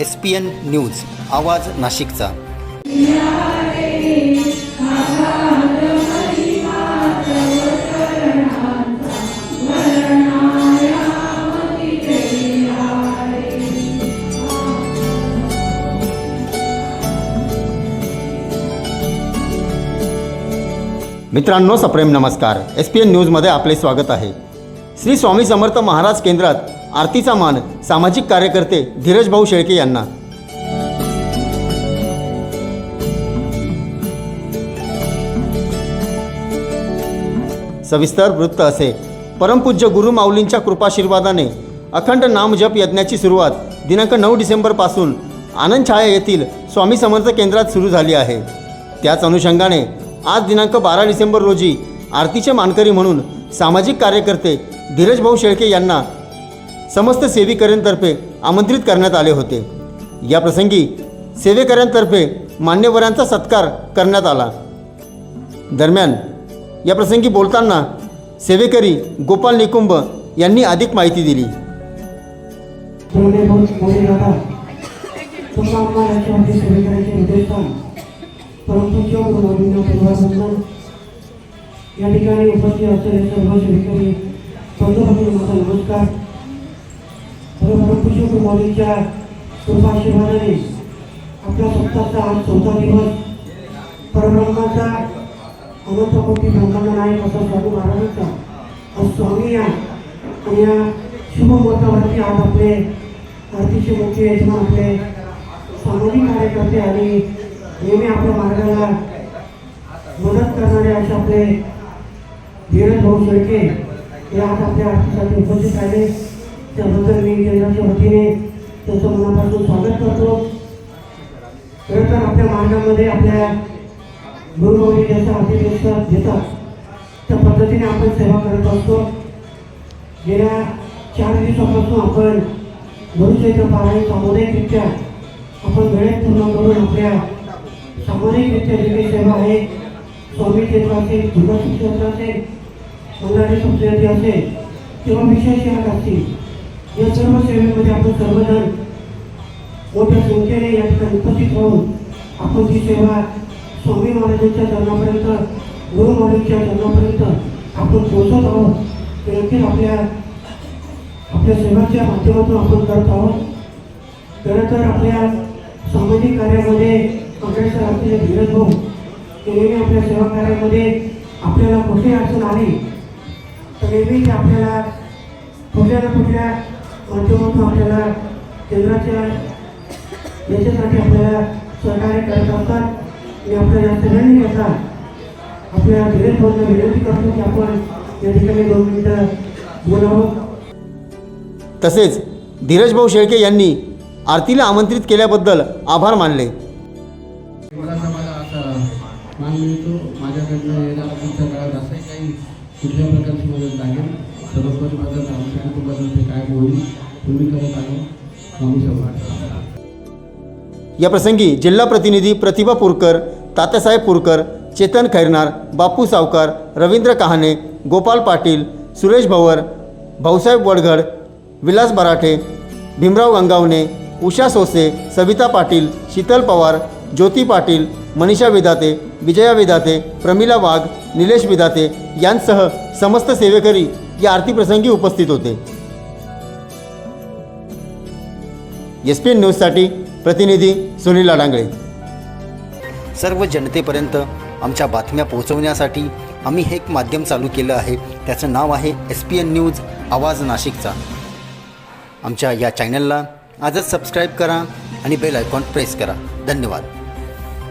S P N news आवाज नाशिकचा. मित्रांनो सप्रेम नमस्कार. एस पी एन न्यूजमध्ये आपले स्वागत आहे. श्री स्वामी समर्थ महाराज केंद्रात आरतीचा मान सामाजिक कार्यकर्ते धीरज भाऊ शेळके यांना. सविस्तर वृत्त असे. परमपूज्य गुरु माऊलींच्या कृपाशीर्वादाने अखंड नामजप यज्ञाची सुरुवात दिनांक नऊ डिसेंबरपासून आनंद छाया येथील स्वामी समर्थ केंद्रात सुरू झाली आहे. त्याच अनुषंगाने आज दिनांक बारा डिसेंबर रोजी आरतीचे मानकरी म्हणून सामाजिक कार्यकर्ते धीरजभाऊ शेळके यांना समस्त सेविकऱ्यांतर्फे आमंत्रित करण्यात आले होते. या प्रसंगी सेवेकऱ्यांतर्फे मान्यवरांचा सत्कार करण्यात आला. दरम्यान या प्रसंगी बोलताना सेवेकरी गोपाल निकुंभ यांनी अधिक माहिती दिली. परंतु या ठिकाणी उपस्थित असलेले सर्व शेतकरी बंधुभगिनी माझा नमस्कार. खरं परमपूज्य कृपाशीर्वादाने आपल्या सप्ताहाचा आज चौथा दिवस परब्रह्माचा अनंत कोटी ब्रह्मांड नायक असा स्वामी महाराजांचा आज स्वामी या आणि या शुभ मुहूर्तावरती आज आपले आरतीचे मुख्य यजमान आपले सामाजिक कार्यकर्ते आणि नेहमी आपल्या मार्गाला मदत करणारे असे आपले धीरज भाऊ शेळके हे आज आपल्या आरतीसाठी उपस्थित राहिले. त्याबद्दल मी केंद्राच्या वतीने त्याचं मनापासून स्वागत करतो. खरं तर आपल्या मार्गामध्ये आपल्या गुरुगौरी जसं अतिदेश देतात त्या पद्धतीने आपण सेवा करत असतो. गेल्या चार दिवसापासून आपण गुरुचैत्र पारायण सामुदायिकरित्या आपण वेळेत पूर्ण करून आपल्या सामुदायिकरित्या जी काही सेवा आहे स्वामी क्षेत्र असेल दुर्गाशी क्षेत्र असेल मल्हारी संस्कृती असेल किंवा विशेष याग असतील या सर्व सेवेमध्ये आपण सर्वजण मोठ्या संख्येने या ठिकाणी उपस्थित होऊन आपण ती सेवा स्वामी महाराजांच्या चरणापर्यंत गुरु महाराजांच्या चरणापर्यंत आपण पोहोचत आहोत. ते नक्कीच आपल्या आपल्या सेवाच्या माध्यमातून आपण करत आहोत. खरं तर आपल्या सामाजिक कार्यामध्ये अग्रेसर असलेले धीरज भाऊ ते नेहमी आपल्या सेवा कार्यामध्ये आपल्याला कुठली अडचण आली तर नेहमी ते आपल्याला कुठल्या ना कुठल्या माध्यमातून आपल्याला केंद्राच्या याच्यासाठी आपल्याला सहकार्य करत असतात. मी आपल्या या सगळ्यांनी याचा आपल्या धीरज भाऊंना विनंती करतो की आपण या ठिकाणी दोन मिनिटं बोलावं. तसेच धीरज भाऊ शेळके यांनी आरतीला आमंत्रित केल्याबद्दल आभार मानले. मुलांना मला असा मान मिळतो माझ्याकडनं येणारा पुढच्या काळात असंही काही कुठल्या प्रकारची मदत लागेल? सर्वोपरी मदत आमच्या कुटुंबातर्फे काय होईल तुम्ही करत आहे स्वामी समर्थ या प्रसंगी जिल्हा प्रतिनिधी प्रतिभा पुरकर तात्यासाहेब पुरकर चेतन खैरनार बापू सावकार रवींद्र कहाणे गोपाल पाटील सुरेश भवर भाऊसाहेब वडघड विलास बराठे भीमराव गंगावणे उषा सोसे सविता पाटील शीतल पवार ज्योती पाटील मनीषा विदाते विजया विदाते प्रमिला वाघ निलेश विधाते यांसह समस्त सेवेकरी या आरतीप्रसंगी उपस्थित होते. एस पी एन न्यूजसाठी प्रतिनिधी सुनील अडांगळे सर्व जनतेपर्यंत आमच्या बातम्या पोहोचवण्यासाठी आम्ही हे एक माध्यम चालू केलं आहे. त्याचं नाव आहे एस पी एन न्यूज आवाज नाशिकचा. आमच्या या चॅनलला आजच सबस्क्राईब करा आणि बेल आयकॉन प्रेस करा. धन्यवाद.